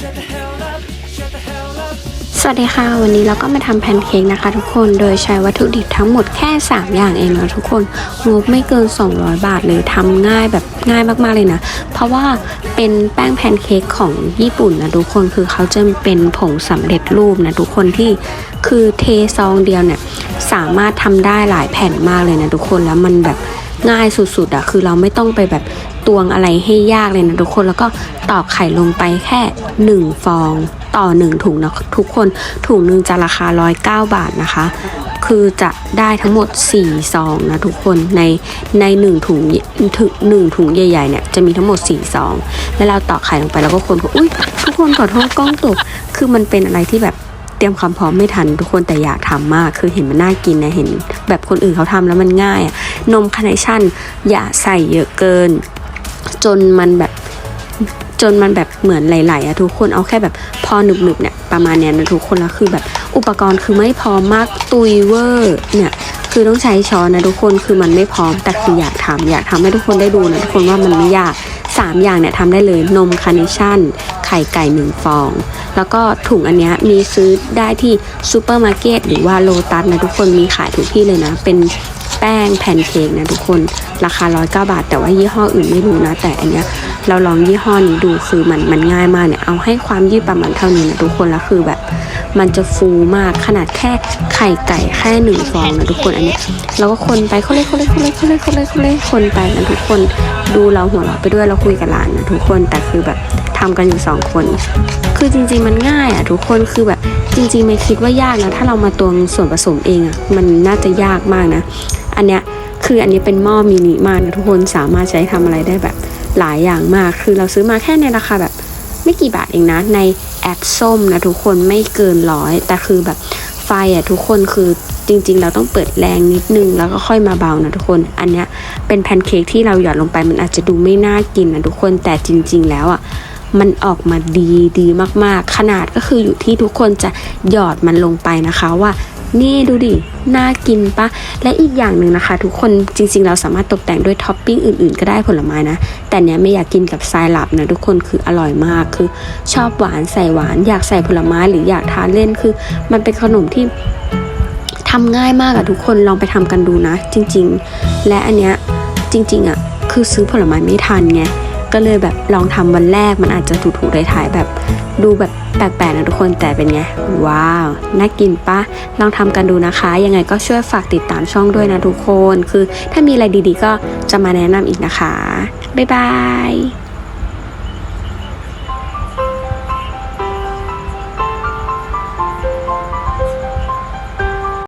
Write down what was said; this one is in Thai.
สวัสดีค่ะ วันนี้เราก็มาทำแพนเค้กนะคะทุกคนโดยใช้วัตถุดิบทั้งหมดแค่ 3 อย่างเองนะทุกคนงบไม่เกิน 200 บาทเลยทำง่ายแบบง่ายมากๆเลยนะ เพราะว่าเป็นแป้งแพนเค้กของญี่ปุ่นนะทุกคนคือเขาจะเป็นผงสำเร็จรูปนะทุกคนที่คือเทซองเดียวเนี่ยสามารถทำได้หลายแผ่นมากเลยนะทุกคนแล้วมันแบบง่ายสุดๆอะคือเราไม่ต้องไปแบบ ตวงอะไรให้ยากเลยนะทุกคนแล้วก็ตอกไข่ลงไปแค่ 1 ฟอง ต่อ 1 ถุงนะทุกคนถุงหนึ่งจะราคา 109 บาทนะคะ คือจะได้ทั้งหมด 4 ซองนะทุกคนในใน1ถุงถึงหนึ่งถุงใหญ่ๆเนี่ยจะมีทั้งหมด 4 ซอง แล้วเราตอกไข่ลงไปแล้วก็คนก็อุ้ยทุกคนขอโทษกล้องตกคือมันเป็นอะไรที่แบบเตรียมความพร้อมไม่ทันทุกคนแต่อยากทำมาก คือเห็นมันน่ากินนะเห็น แบบคนอื่นเขาทำแล้วมันง่ายอะนมคาร์เนชั่นอย่าใส่เยอะเกิน จนมันแบบจนมันแบบเหมือนไหลๆอะทุกคนเอาแค่แบบพอหนึบๆเนี่ยประมาณเนี้ยนะทุกคนแล้วคือแบบอุปกรณ์คือไม่พร้อมมากตุยเวอร์เนี่ยคือต้องใช้ช้อนนะทุกคนคือมันไม่พร้อมแต่คืออยากทำอยากทำให้ทุกคนได้ดูนะทุกคนว่ามันไม่ยากสามอย่างเนี่ยทำได้เลยนมคาร์เนชั่นไข่ไก่หนึ่งฟอง แล้วก็ถุงอันเนี้ยมีซื้อได้ที่ซูเปอร์มาร์เก็ตหรือว่าโลตัสนะทุกคนมีขายทุกที่เลยนะเป็น แป้งแผ่นเค้กนะทุกคน ราคา 109 บาท แต่ว่ายี่ห้ออื่นไม่รู้นะ แต่อันเนี้ยเราลองยี่ห้อนี้ดูคือมันมันง่ายมากเนี่ย เอาให้ความยืดประมาณเท่านี้นะทุกคนแล้วคือแบบ มันจะฟูมากขนาดแค่ไข่ไก่แค่หนึ่งฟองนะทุกคนอันนี้เราก็คนไปเขาเลยเขาเลยเขาเลยเขาเลยเขาเลยเขาเลยคนไปนะทุกคนดูเราหัวเราไปด้วยเราคุยกับหลานนะทุกคนแต่คือแบบทำกันอยู่สองคน คือจริงๆมันง่ายอะทุกคนคือแบบจริงๆไม่คิดว่ายากนะถ้าเรามาตวงส่วนผสมเองอะมันน่าจะยากมากนะ อันเนี้ยคืออันนี้เป็นหม้อมินิมากนะทุกคนสามารถใช้ทำอะไรได้แบบหลายอย่างมาก คือเราซื้อมาแค่ในราคาแบบไม่กี่บาทเองนะ ในแอปส้มนะทุกคนไม่เกินร้อยแต่คือแบบไฟอะทุกคนคือจริง ๆ เราต้องเปิดแรงนิดนึงแล้วก็ค่อยมาเบานะทุกคน อันเนี้ยเป็นแพนเค้กที่เราหยอดลงไปมันอาจจะดูไม่น่ากินนะทุกคนแต่จริง ๆ แล้วอะมันออกมาดีดีมากๆ ขนาดก็คืออยู่ที่ทุกคนจะหยอดมันลงไปนะคะว่า นี่ดูดิ น่ากินปะ และอีกอย่างหนึ่งนะคะ ทุกคนจริงๆ เราสามารถตกแต่งด้วยท็อปปิ้งอื่นๆ ก็ได้ผลไม้นะ แต่เนี้ยไม่อยากกินกับไซรัปนะทุกคนคืออร่อยมากคือ ชอบหวานใส่หวาน อยากใส่ผลไม้หรืออยากทานเล่นคือ มันเป็นขนมที่ทำง่ายมากอะทุกคนลองไปทำกันดูนะ จริง ๆ และอันเนี้ยจริงๆอะคือซื้อผลไม้ไม่ทันไง ก็เลยแบบลองทำวันแรกมันอาจจะถูๆถ่ายๆแบบดูแบบแปลกๆนะทุกคนแต่เป็นไง ว้าว น่ากินปะลองทำกันดูนะคะ ยังไงก็ช่วยฝากติดตามช่องด้วยนะทุกคน คือถ้ามีอะไรดีๆก็จะมาแนะนำอีกนะคะ บ๊ายบาย